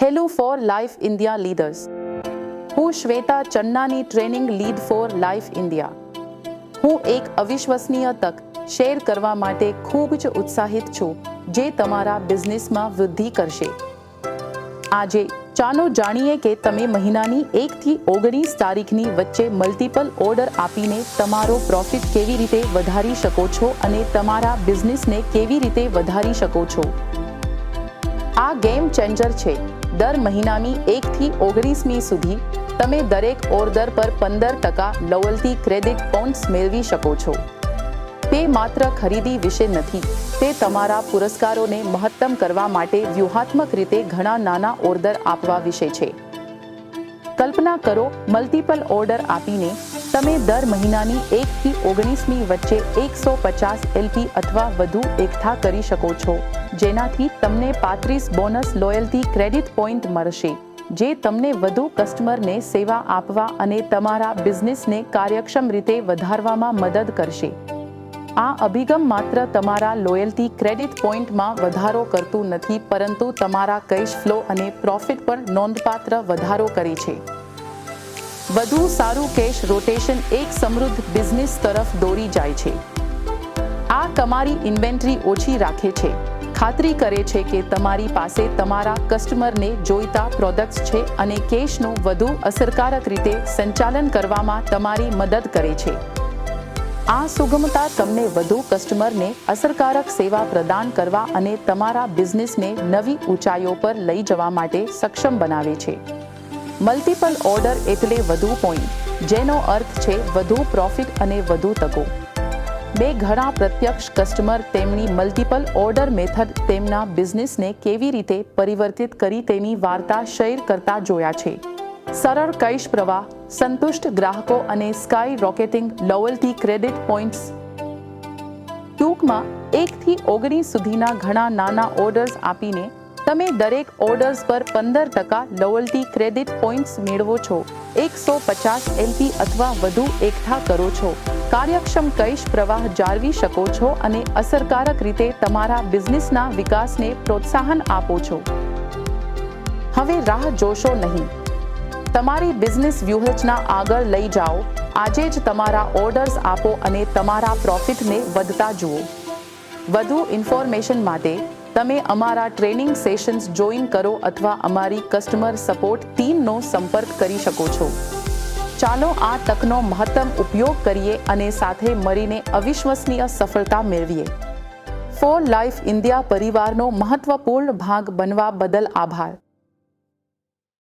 Hello for life India leaders હું Shweta Channani training lead for life India હું એક અવિશ્વસનીય તક શેર કરવા માટે ખૂબ જ ઉત્સાહિત છું, જે તમારા બિઝનેસમાં વૃદ્ધિ કરશે. આજે ચાલો જાણીએ કે તમે મહિનાની એકથી ઓગણીસ તારીખની વચ્ચે મલ્ટિપલ ઓર્ડર આપીને તમારો પ્રોફિટ કેવી રીતે વધારી શકો છો અને તમારા બિઝનેસને કેવી રીતે વધારી શકો છો. આ ગેમ ચેન્જર છે. દર મહિનાની એકથી ઓગણીસમી સુધી તમે દરેક ઓર્ડર પર પંદર ટકા લોયલ્ટી ક્રેડિટ પોઈન્ટ્સ મેળવી શકો છો. તે માત્ર ખરીદી વિશે નથી, તે તમારા પુરસ્કારોને મહત્તમ કરવા માટે વ્યૂહાત્મક રીતે ઘણા નાના ઓર્ડર આપવા વિશે છે. કલ્પના કરો મલ્ટિપલ ઓર્ડર આપીને તમે દર મહિનાની એકથી ઓગણીસમી વચ્ચે એકસો પચાસ એલપી અથવા વધુ એકઠા કરી શકો છો, જેનાથી તમને પાંત્રીસ બોનસ લોયલ્ટી ક્રેડિટ પોઈન્ટ મળશે, જે તમને વધુ કસ્ટમરને સેવા આપવા અને તમારા બિઝનેસને કાર્યક્ષમ રીતે વધારવામાં મદદ કરશે. આ અભિગમ માત્ર તમારા લોયલ્ટી ક્રેડિટ પોઈન્ટમાં વધારો કરતું નથી, પરંતુ તમારા કેશ ફ્લો અને પ્રોફિટ પર નોંધપાત્ર વધારો કરે છે. વધુ સારું કેશ રોટેશન એક સમૃદ્ધ બિઝનેસ તરફ દોરી જાય છે. આ તમારી ઇન્વેન્ટરી ઓછી રાખે છે. ખાતરી કરે છે કે તમારી પાસે તમારા કસ્ટમરને જોઈતા પ્રોડક્ટ્સ છે અને કેશનું વધુ અસરકારક રીતે સંચાલન કરવામાં તમારી મદદ કરે છે. આ સુગમતા તમને વધુ કસ્ટમરને અસરકારક સેવા પ્રદાન કરવા અને તમારા બિઝનેસને નવી ઊંચાઈઓ પર લઈ જવા માટે સક્ષમ બનાવે છે. મલ્ટિપલ ઓર્ડર એટલે વધુ પોઈન્ટ જેનો અર્થ છે વધુ પ્રોફિટ અને વધુ તકો. બે ઘણા પ્રત્યક્ષ કસ્ટમર તેમની મલ્ટિપલ ઓર્ડર મેથડ તેમના બિઝનેસને કેવી રીતે પરિવર્તિત કરી તેની વાર્તા શેર કરતા જોયા છે. સરળ કૈશ પ્રવાહ, સંતુષ્ટ ગ્રાહકો અને skyrocketing loyalty credit points ટૂંકમાં, એકથી ઓગણીસ સુધીના ઘણા નાના ઓર્ડર્સ આપીને તમે દરેક ઓર્ડર્સ પર પંદર ટકા લોયલ્ટી ક્રેડિટ પોઈન્ટ્સ મેળવો છો. એકસો પચાસ એલપી અથવા વધુ એકઠા કરો છો. કાર્યક્ષમ કૈશ પ્રવાહ જાળવી શકો છો અને અસરકારક રીતે તમારા બિઝનેસના વિકાસને પ્રોત્સાહન આપો છો. હવે રાહ જોશો નહીં. તમારી બિઝનેસ વ્યૂહરચના આગળ લઈ જાઓ. આજે જ તમારા ઓર્ડર્સ આપો અને તમારા પ્રોફિટને વધતા જુઓ. વધુ ઇન્ફોર્મેશન માટે તમે અમારા ટ્રેનિંગ સેશન્સ જોઈન કરો અથવા અમારી કસ્ટમર સપોર્ટ ટીમનો સંપર્ક કરી શકો છો. ચાલો આ તકનો મહત્તમ ઉપયોગ કરીએ અને સાથે મળીને અવિશ્વસનીય સફળતા મેળવીએ. ફોર લાઈફ ઇન્ડિયા પરિવારનો મહત્વપૂર્ણ ભાગ બનવા બદલ આભાર.